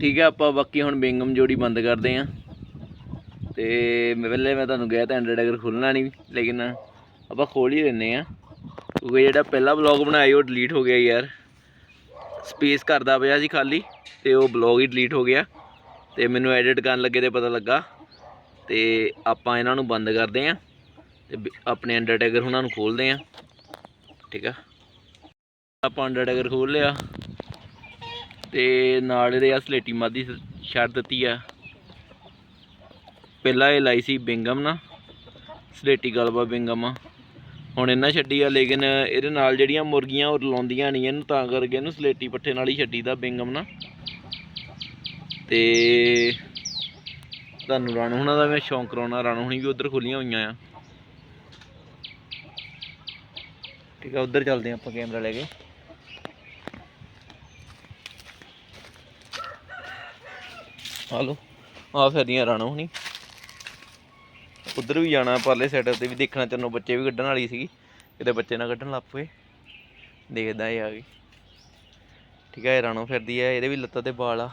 ਠੀਕ ਹੈ, ਆਪਾਂ ਬਾਕੀ ਹੁਣ ਬਿੰਗਮ ਜੋੜੀ ਬੰਦ ਕਰਦੇ ਆਂ ਤੇ ਮੈਂ ਪਹਿਲੇ ਮੈਂ ਤੁਹਾਨੂੰ ਗਿਆ ਤਾਂ ਐਂਡਰਡ ਅਗਰ ਖੁੱਲਣਾ ਨਹੀਂ, ਲੇਕਿਨ ਆਪਾਂ ਖੋਲ ਹੀ ਲੈਨੇ ਆ ਕਿਉਂਕਿ ਜਿਹੜਾ ਪਹਿਲਾ ਬਲੌਗ ਬਣਾਇਆ ਉਹ ਡਿਲੀਟ ਹੋ ਗਿਆ ਯਾਰ। ਸਪੇਸ ਕਰਦਾ ਪਿਆ ਸੀ ਖਾਲੀ, ਤੇ ਉਹ ਬਲੌਗ ਹੀ ਡਿਲੀਟ ਹੋ ਗਿਆ। ਤੇ ਮੈਨੂੰ ਐਡਿਟ ਕਰਨ ਲੱਗੇ ਤੇ ਪਤਾ ਲੱਗਾ। ਤੇ ਆਪਾਂ ਇਹਨਾਂ ਨੂੰ ਬੰਦ ਕਰਦੇ ਆਂ ਤੇ ਬ- ਆਪਣੇ ਅੰਡਰਟੇਕਰ ਉਹਨਾਂ ਨੂੰ ਖੋਲਦੇ ਆਂ ਠੀਕ ਆ। ਆਪਾਂ ਅੰਡਰਟੇਕਰ ਖੋਲ ਲਿਆ। ਤੇ ਨਾਲ ਇਹਦੇ ਆ ਸਲੇਟੀ ਮਾਦੀ ਛੱਡ ਦਿੱਤੀ ਆ। ਪਹਿਲਾਂ ਇਹ ਲਾਈ ਸੀ ਬਿੰਗਮ ਨਾ, ਸਲੇਟੀ ਗਲਬਾ ਬਿੰਗਮ। ਆ ਹੁਣ ਇਹਨਾਂ ਛੱਡੀ ਆ, ਲੇਕਿਨ ਇਹਦੇ ਨਾਲ ਜਿਹੜੀਆਂ ਮੁਰਗੀਆਂ ਉਹ ਲਾਉਂਦੀਆਂ ਨਹੀਂ ਇਹਨੂੰ, ਤਾਂ ਕਰਕੇ ਇਹਨੂੰ ਸਲੇਟੀ ਪੱਠੇ ਨਾਲ ਹੀ ਛੱਡੀ ਛੱਡੀਦਾ ਬਿੰਗਮ ਨਾ। ਤੇ ਤੁਹਾਨੂੰ ਰਾਣੂ ਹੁਣਾਂ ਦਾ ਮੈਂ ਸ਼ੌਂਕ ਕਰਾਉਣਾ, ਰਾਣੂ ਹੁਣੀ ਵੀ ਉਧਰ ਖੁੱਲੀਆਂ ਹੋਈਆਂ ਆ। ਠੀਕ ਆ, ਉਧਰ ਚੱਲਦੇ ਆ ਆਪਾਂ ਕੈਮਰਾ ਲੈ ਕੇ। ਹਾਲੋ ਆ ਫਿਰਦੀਆਂ ਰਾਣੋ ਹੁਣੀ ਉਧਰ ਵੀ ਜਾਣਾ, ਪਰਲੇ ਸਾਈਡ ਤੇ ਵੀ ਦੇਖਣਾ, ਚੰਨੋ ਬੱਚੇ ਵੀ ਕੱਢਣ ਵਾਲੀ ਸੀਗੀ। ਕਿਤੇ ਬੱਚੇ ਨਾ ਕੱਢਣ ਲੱਗ ਪਏ। ਦੇਖਦਾ ਇਹ ਆ ਗਈ ਠੀਕ ਹੈ ਰਾਣੋ ਫਿਰਦੀ ਹੈ ਇਹਦੇ ਵੀ ਲੱਤਾਂ ਤੇ ਵਾਲ ਆ।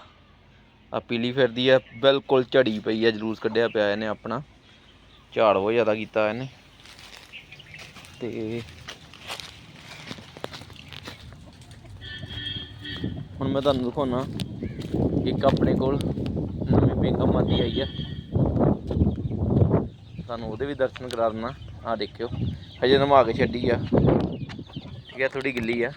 ਆ ਪੀਲੀ ਫਿਰਦੀ ਆ, ਬਿਲਕੁਲ ਝੜੀ ਪਈ ਆ, ਜਲੂਸ ਕੱਢਿਆ ਪਿਆ ਇਹਨੇ ਆਪਣਾ। ਝਾੜ ਬਹੁਤ ਜ਼ਿਆਦਾ ਕੀਤਾ ਇਹਨੇ। ਤੇ ਹੁਣ ਮੈਂ ਤੁਹਾਨੂੰ ਦਿਖਾਉਣਾ ਇੱਕ ਆਪਣੇ ਕੋਲ ਨਵੀਂ ਆਂਦੀ ਆਈ ਆ। ਤੁਹਾਨੂੰ ਉਹਦੇ ਵੀ ਦਰਸ਼ਨ ਕਰਾ ਦਿੰਦਾ। ਆ ਦੇਖਿਓ, ਹਜੇ ਨਮਾ ਕੇ ਛੱਡੀ ਆ। ਠੀਕ ਹੈ ਥੋੜੀ ਗਿੱਲੀ ਆ।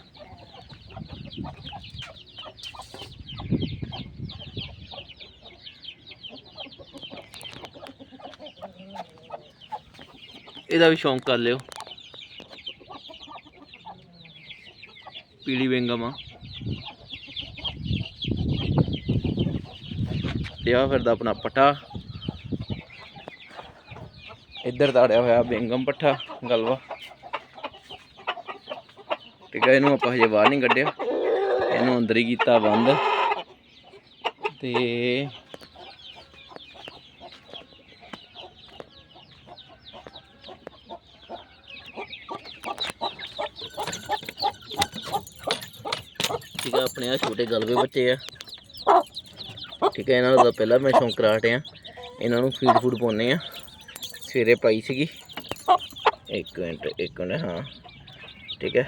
ਇਹਦਾ ਵੀ ਸ਼ੌਂਕ ਕਰ ਲਿਓ। ਪੀਲੀ ਬਿੰਗਮ ਆ। ਤੇ ਫਿਰਦਾ ਆਪਣਾ ਪੱਠਾ। ਇੱਧਰ ਤਾੜਿਆ ਹੋਇਆ ਬੇਂਗਮ ਪੱਠਾ, ਗਲਵਾ। ਠੀਕ ਹੈ ਇਹਨੂੰ ਆਪਾਂ ਹਜੇ ਬਾਹਰ ਨਹੀਂ ਕੱਢਿਆ। ਇਹਨੂੰ ਅੰਦਰ ਹੀ ਕੀਤਾ ਬੰਦ। ਤੇ ਠੀਕ ਆ, ਆਪਣੇ ਆ ਛੋਟੇ ਗਲਵੇ ਬੱਚੇ ਆ। ਠੀਕ ਹੈ ਇਹਨਾਂ ਨੂੰ ਤਾਂ ਪਹਿਲਾਂ ਮੈਂ ਸ਼ੌਂਕ ਕਰਾ ਇਹਨਾਂ ਨੂੰ ਫੀਡ ਫੂਡ ਪਾਉਨੇ ਆ। ਸਵੇਰੇ ਪਾਈ ਸੀਗੀ। ਇੱਕ ਮਿੰਟ ਇੱਕ ਮਿੰਟ, ਹਾਂ। ਠੀਕ ਹੈ।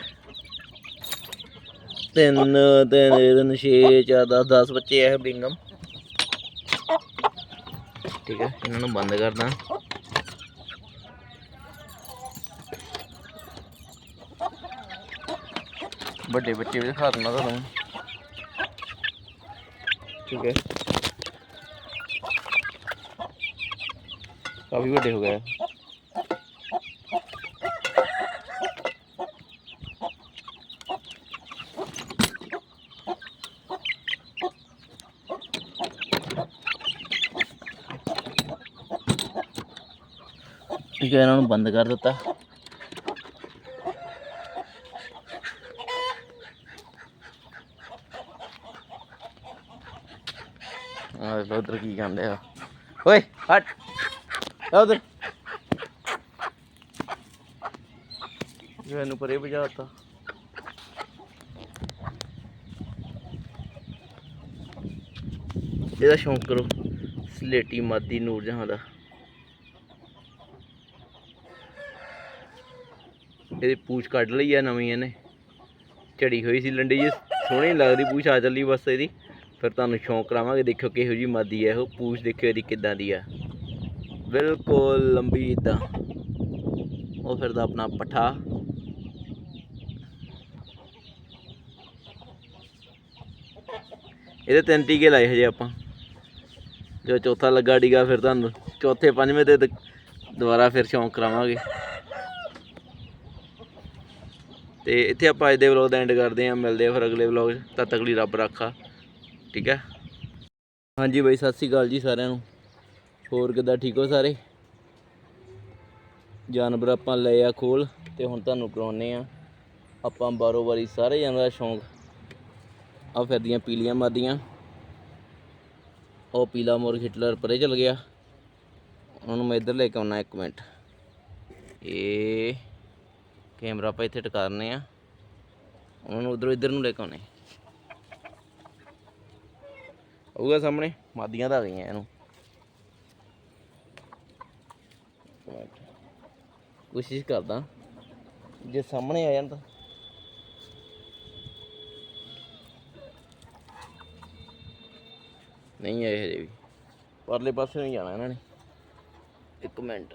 ਤਿੰਨ ਤਿੰਨ ਤਿੰਨ, ਛੇ, ਚਾਰ, ਦਸ ਦਸ ਬੱਚੇ ਆ ਬਿੰਗਮ ਠੀਕ ਹੈ, ਇਹਨਾਂ ਨੂੰ ਬੰਦ ਕਰਦਾ। ਵੱਡੇ ਬੱਚੇ ਵੀ ਦਿਖਾ ਦਿੰਦਾ ਤੁਹਾਨੂੰ। ਠੀਕ ਹੈ। ਕਾਫੀ ਵੱਡੇ ਹੋ ਗਏ। ਠੀਕ ਹੈ, ਇਹਨਾਂ ਨੂੰ ਬੰਦ ਕਰ ਦਿੱਤਾ। ਆ ਉਧਰ ਕੀ ਕਹਿੰਦੇ ਆ। ਓਏ, ਹਟ। ਆ ਉਧਰ ਇਹਨੂੰ ਪਰੇ ਭਜਾਤਾ ਇਹਦਾ ਸ਼ੌਂਕ ਕਰੋ, ਸਲੇਟੀ ਮਾਦੀ ਨੂਰ ਜਹਾਂ ਦਾ। ਇਹਦੀ ਪੂਛ ਕੱਢ ਲਈ ਆ ਨਵੀਂ ਇਹਨੇ। ਝੜੀ ਹੋਈ ਸੀ ਲੰਡੀ ਜੀ, ਸੋਹਣੀ ਲੱਗਦੀ ਪੂਛ, ਆ ਚੱਲੀ ਬਸ ਇਹਦੀ। ਫਿਰ ਤੁਹਾਨੂੰ ਸ਼ੌਂਕ ਕਰਾਵਾਂਗੇ, ਦੇਖਿਓ ਕਿਹੋ ਜੀ ਮਾਦੀ ਹੈ ਉਹ ਪੂਛ ਦੇਖਿਓ ਇਹਦੀ ਕਿੱਦਾਂ ਦੀ ਆ। ਬਿਲਕੁਲ ਲੰਬੀ ਇਦਾਂ। ਉਹ ਫਿਰਦਾ ਆਪਣਾ ਪੱਠਾ। ਇਹਦੇ ਤਿੰਨ ਟੀਕੇ ਲਾਏ ਹਜੇ ਆਪਾਂ। ਜੋ ਚੌਥਾ ਲੱਗਾ ਡੀਗਾ ਫਿਰ ਤੁਹਾਨੂੰ। ਚੌਥੇ, ਪੰਜਵੇਂ ਤੇ ਦ- ਦੁਬਾਰਾ ਫਿਰ ਸ਼ੌਂਕ ਕਰਾਵਾਂਗੇ। ਤੇ ਇੱਥੇ ਆਪਾਂ ਅੱਜ ਦੇ ਵਲੌਗ ਦਾ ਐਂਡ ਕਰਦੇ ਆਂ ਮਿਲਦੇ ਆ ਫਿਰ ਅਗਲੇ ਵਲੌਗ 'ਚ। ਤਦ ਤੱਕ ਲਈ ਰੱਬ ਰੱਖਾ। ਠੀਕ ਹੈ? ਹਾਂਜੀ ਬਾਈ, ਸਤਿ ਸ੍ਰੀ ਅਕਾਲ ਜੀ ਸਾਰਿਆਂ ਨੂੰ। ਹੋਰ ਕਿੱਦਾਂ, ਠੀਕ ਹੋ ਸਾਰੇ? ਜਾਨਵਰ ਆਪਾਂ ਲਏ ਆ ਖੋਲ ਤੇ ਹੁਣ ਤੁਹਾਨੂੰ ਕਰਾਉਨੇ ਆ। ਆਪਾਂ ਬਾਰੋ ਵਾਰੀ ਸਾਰੇ ਜਾਨਵਰਾਂ ਦਾ ਸ਼ੌਂਕ ਆ ਫਿਰਦੀਆਂ ਪੀਲੀਆਂ ਮਾਦੀਆਂ ਉਹ ਪੀਲਾ ਮੁਰਗ ਹਿਟਲਰ ਪਰੇ ਚਲ ਗਿਆ। ਉਹਨਾਂ ਨੂੰ ਮੈਂ ਇੱਧਰ ਲੈ ਕੇ ਆਉਣਾ ਇੱਕ ਮਿੰਟ। ਇਹ ਕੈਮਰਾ ਆਪਾਂ ਇੱਥੇ ਟਿਕਾਰਨੇ ਆ। ਉਹਨਾਂ ਨੂੰ ਉਧਰੋਂ ਇੱਧਰ ਨੂੰ ਲੈ ਕੇ ਆਉਣੇ। ਆਊਗਾ ਸਾਹਮਣੇ? ਮਾਦੀਆਂ ਤਾਂ ਆ ਗਈਆਂ ਇਹਨੂੰ ਇੱਕ ਮਿੰਟ। ਕੋਸ਼ਿਸ਼ ਕਰਦਾ। ਜੇ ਸਾਹਮਣੇ ਆ ਜਾਂਦਾ ਨਹੀਂ ਆਏ ਹਜੇ ਵੀ। ਪਰਲੇ ਪਾਸੇ ਨੂੰ ਜਾਣਾ ਇਹਨਾਂ ਨੇ। ਇੱਕ ਮਿੰਟ।